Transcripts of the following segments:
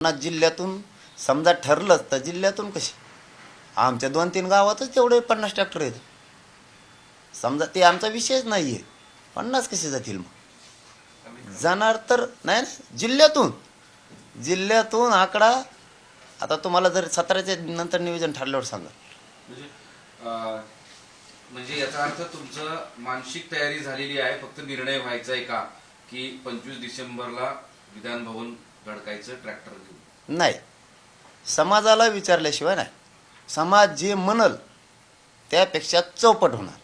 जिल्ह्यातून समजा ठरलंच तर जिल्ह्यातून कशी? आमच्या दोन तीन गावातच तेवढे पन्नास ट्रॅक्टर आहेत. समजा ते आमचा विषयच नाही आहे पन्नास कसे जातील मग? जाणार तर नाही ना जिल्ह्यातून. जिल्ह्यातून आकडा आता तुम्हाला जर सतराच्या नंतर नियोजन ठरल्यावर सांगा. म्हणजे म्हणजे याचा अर्थ तुमचं मानसिक तयारी झालेली आहे फक्त निर्णय व्हायचा आहे का? की पंचवीस डिसेंबरला विधान भवन धडकायचं ट्रॅक्टर घेऊन. नाही. समाजाला विचारल्याशिवाय नाही. समाज जे म्हणल त्यापेक्षा चौपट होणार.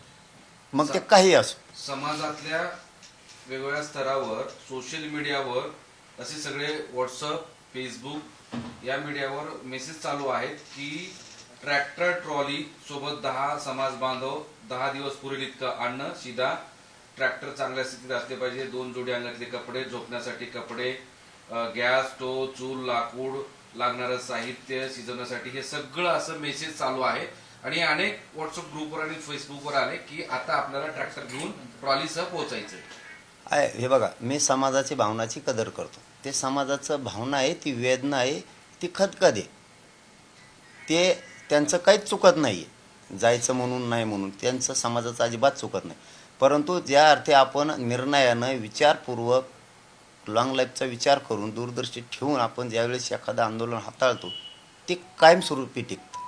मग ते काही असो. समाजातल्या वेगवेगळ्या स्तरावर सोशल मीडियावर असे सगळे व्हॉट्सअप फेसबुक या मीडियावर मेसेज चालू आहेत की ट्रॅक्टर ट्रॉली सोबत दहा समाज बांधव दहा दिवस पुरेल इतकं अन्न शिदा ट्रॅक्टर चांगल्या स्थितीत असले पाहिजे. दोन जोडी अंगातले कपडे झोपण्यासाठी कपडे गॅस स्टोव चूल लाकूड लागणारं साहित्य शिजवण्यासाठी हे सगळं असं मेसेज चालू आहे. आणि अनेक व्हॉट्सअप ग्रुपवर आणि फेसबुकवर आले की आता आपल्याला ट्रॅक्टर घेऊन ट्रॉलीसह पोहोचायचं आहे हे बघा मी समाजाची भावनाची कदर करतो. ते समाजाचं भावना आहे ती वेदना आहे ती खतखत ते त्यांचं काहीच चुकत नाही आहे जायचं म्हणून नाही म्हणून त्यांचं समाजाचं अजिबात चुकत नाही. परंतु ज्या अर्थी आपण निर्णयानं विचारपूर्वक लॉंग लाईफचा विचार करून दूरदर्शी ठेवून आपण ज्यावेळेस एखादं आंदोलन हाताळतो ते कायमस्वरूपी टिकतं.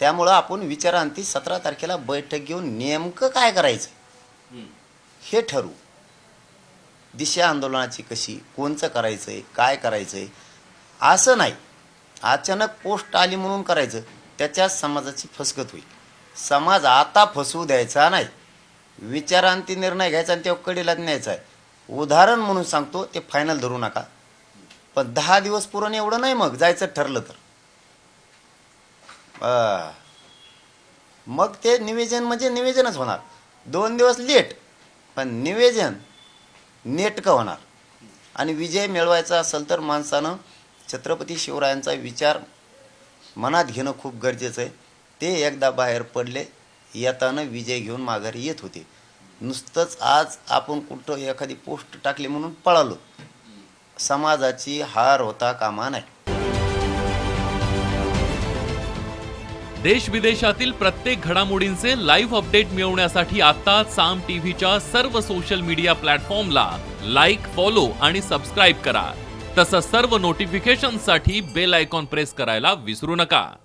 त्यामुळं आपण विचारांती सतरा तारखेला बैठक घेऊन नेमकं काय करायचं. हे ठरवू. दिशा आंदोलनाची कशी कोणचं करायचं आहे काय करायचं आहे असं नाही. अचानक पोस्ट आली म्हणून करायचं त्याच्यात समाजाची फसगत होईल. समाज आता फसवू द्यायचा नाही. विचारांती निर्णय घ्यायचा आणि तेव्हा कडीला न्यायचा आहे. उदाहरण म्हणून सांगतो ते फायनल धरू नका. पण दहा दिवस पुरण एवढं नाही मग जायचं ठरलं तर. मग ते निवेदन म्हणजे निवेदनच होणार. दोन दिवस लेट पण निवेदन नेटकं होणार. आणि विजय मिळवायचा असेल तर माणसानं छत्रपती शिवरायांचा विचार मनात घेणं खूप गरजेचं आहे. ते एकदा बाहेर पडले येताना विजय घेऊन माघारी येत होते. नुसतंच आज आपण कुठं एखादी पोस्ट टाकली म्हणून पळालो. समाजाची हार होता कामा नाही. देश विदेशातील प्रत्येक घडामोडींचे लाईव्ह अपडेट मिळवण्यासाठी आता साम टीव्हीच्या सर्व सोशल मीडिया प्लॅटफॉर्मला लाईक फॉलो आणि सबस्क्राईब करा. तसंच सर्व नोटिफिकेशनसाठी बेल आयकॉन प्रेस करायला विसरू नका.